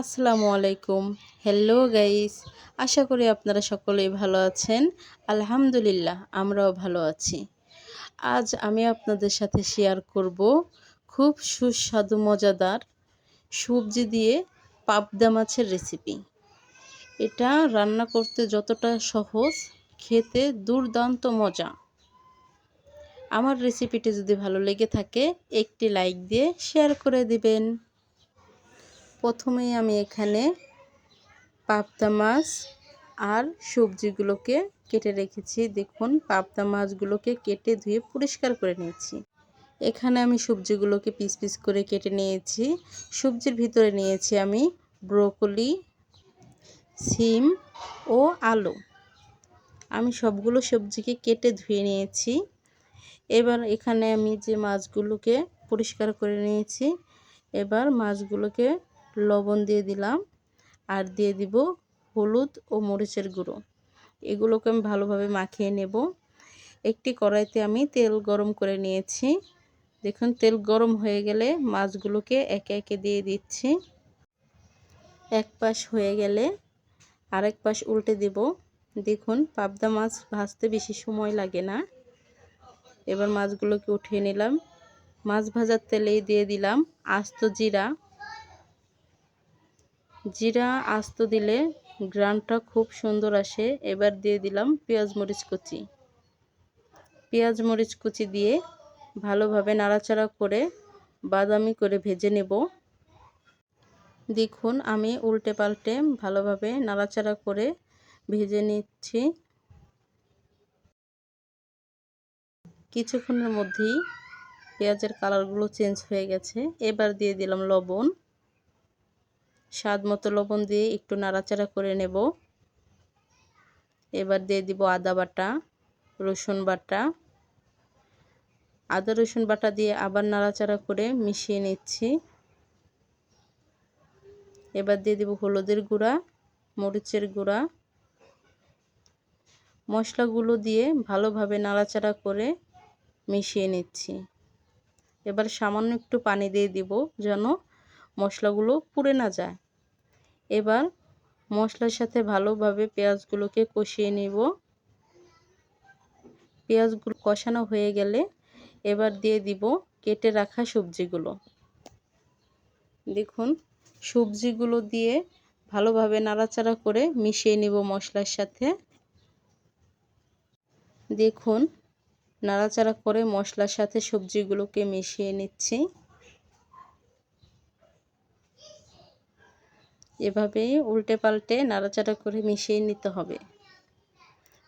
আসসালামু আলাইকুম। Hello guys আশা করি আপনারা সকলেই ভালো আছেন। আলহামদুলিল্লাহ, আমরাও ভালো আছি। আজ আমি আপনাদের সাথে শেয়ার করব খুব সুস্বাদু, মজাদার সবজি দিয়ে পাবদা মাছের রেসিপি এটা রান্না করতে যতটা সহজ, খেতে দুর্দান্ত মজা। আমার রেসিপিটি যদি ভালো লেগে থাকে, একটি লাইক দিয়ে শেয়ার করে দিবেন। প্রথমেই আমি এখানে পাবদা মাছ আর সবজিগুলোকে কেটে রেখেছি। দেখুন, পাবদা মাছগুলোকে কেটে ধুয়ে পরিষ্কার করে নিয়েছি। এখানে আমি সবজিগুলোকে পিস পিস করে কেটে নিয়েছি। সবজির ভিতরে নিয়েছি আমি ব্রোকলি, সিম ও আলু। আমি সবগুলো সবজিকে কেটে ধুয়ে নিয়েছি। এবার এখানে আমি যে মাছগুলোকে পরিষ্কার করে নিয়েছি, এবার মাছগুলোকে লবণ দিয়ে দিলাম আর দিয়ে দিব হলুদ ও মরিচের গুঁড়ো। এগুলোকে আমি ভালোভাবে মাখিয়ে নেব। একটি কড়াইতে আমি তেল গরম করে নিয়েছি। দেখুন, তেল গরম হয়ে গেলে মাছগুলোকে একে একে দিয়ে দিচ্ছি। এক পাশ হয়ে গেলে আরেক পাশ উল্টে দেব। দেখুন, পাবদা মাছ ভাজতে বেশি সময় লাগে না। এবার মাছগুলোকে উঠিয়ে নিলাম। মাছ ভাজার তেলেই দিয়ে দিলাম আস্ত জিরা। জিরা আস্ত দিলে গ্রানটা খুব সুন্দর আসে। এবার দিয়ে দিলাম পেঁয়াজ মরিচ কুচি। পেঁয়াজ মরিচ কুচি দিয়ে ভালোভাবে নাড়াচাড়া করে বাদামি করে ভেজে নেব। দেখুন, আমি উল্টে পাল্টে ভালোভাবে নাড়াচাড়া করে ভেজে নিচ্ছি। কিছুক্ষণের মধ্যেই পেঁয়াজের কালারগুলো চেঞ্জ হয়ে গেছে। এবার দিয়ে দিলাম লবণ। স্বাদ মতো লবণ দিয়ে একটু নাড়াচাড়া করে নেব। এবার দিয়ে দিব আদা বাটা, রসুন বাটা। আদা, রসুন বাটা দিয়ে আবার নাড়াচাড়া করে মিশিয়ে নিচ্ছি। এবার দিয়ে দিব হলুদের গুঁড়া, মরিচের গুঁড়া। মশলাগুলো দিয়ে ভালোভাবে নাড়াচাড়া করে মিশিয়ে নিচ্ছি। এবার সামান্য একটু পানি দিয়ে দিব যেন মশলাগুলো পুড়ে না যায়। এবার মশলার সাথে ভালোভাবে পেঁয়াজগুলোকে কষিয়ে নেব। পেঁয়াজগুলো কষানো হয়ে গেলে এবার দিয়ে দিব কেটে রাখা সবজিগুলো। দেখুন, সবজিগুলো দিয়ে ভালোভাবে নাড়াচাড়া করে মিশিয়ে নিব মশলার সাথে। দেখুন, নাড়াচাড়া করে মশলার সাথে সবজিগুলোকে মিশিয়ে নিচ্ছি। এভাবেই উল্টে পাল্টে নাড়াচাড়া করে মিশিয়ে নিতে হবে।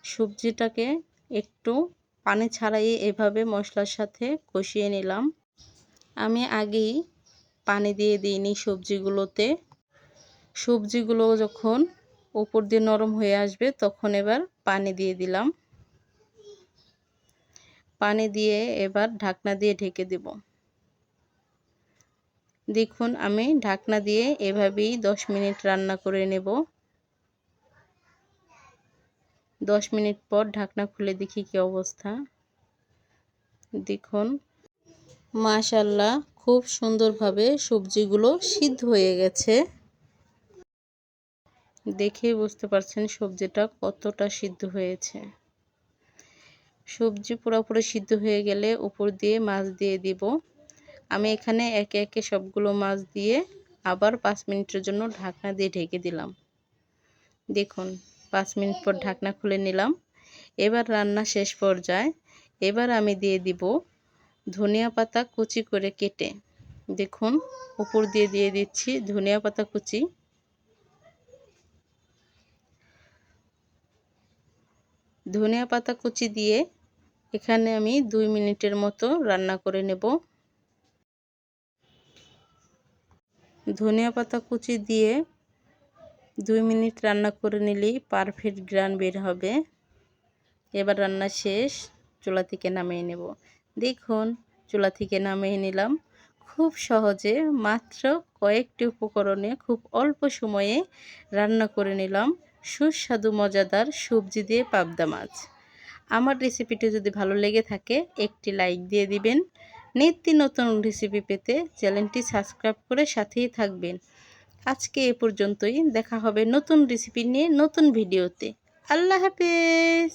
সবজিটাকে একটু পানি ছাড়াই এভাবে মশলার সাথে কষিয়ে নিলাম। আমি আগেই পানি দিয়ে দিইনি সবজিগুলোতে। সবজিগুলো যখন উপর দিয়ে নরম হয়ে আসবে, তখন এবার পানি দিয়ে দিলাম। পানি দিয়ে এবার ঢাকনা দিয়ে ঢেকে দেব। দেখুন, আমি ঢাকনা দিয়ে এভাবেই 10 মিনিট রান্না করে নেব। 10 মিনিট পর ঢাকনা খুলে দেখি কি অবস্থা। দেখুন মাশাল্লাহ খুব সুন্দরভাবে সবজিগুলো সিদ্ধ হয়ে গেছে। দেখেই বুঝতে পারছেন সবজিটা কতটা সিদ্ধ হয়েছে। সবজি পুরোপুরি সিদ্ধ হয়ে গেলে উপর দিয়ে মাছ দিয়ে দিব। আমি এখানে একে একে সবগুলো মাছ দিয়ে আবার পাঁচ মিনিটের জন্য ঢাকনা দিয়ে ঢেকে দিলাম। দেখুন, পাঁচ মিনিট পর ঢাকনা খুলে নিলাম। এবার রান্না শেষ পর্যায়ে এবার আমি দিয়ে দিব ধনিয়া পাতা কুচি করে কেটে। দেখুন, উপর দিয়ে দিয়ে দিচ্ছি ধনিয়া পাতা কুচি। ধনিয়া পাতা কুচি দিয়ে এখানে আমি দুই মিনিটের মতো রান্না করে নেব। ধনিয়া পাতা কুচি দিয়ে দুই মিনিট রান্না করে নিলেই পারফেক্ট গ্রান বের হবে। এবার রান্না শেষ, চুলা থেকে নামিয়ে নেব। দেখুন, চুলা থেকে নামিয়ে নিলাম। খুব সহজে মাত্র কয়েকটি উপকরণে খুব অল্প সময়ে রান্না করে নিলাম। সুস্বাদু, মজাদার সবজি দিয়ে পাবদা মাছ। আমার রেসিপিটি যদি ভালো লেগে থাকে, একটি লাইক দিয়ে দিবেন। নিত্য নতুন রেসিপি পেতে চ্যানেলটি সাবস্ক্রাইব করে সাথেই থাকবেন। আজকে এ পর্যন্তই। দেখা হবে নতুন রেসিপি নিয়ে নতুন ভিডিওতে আল্লাহ হাফেজ!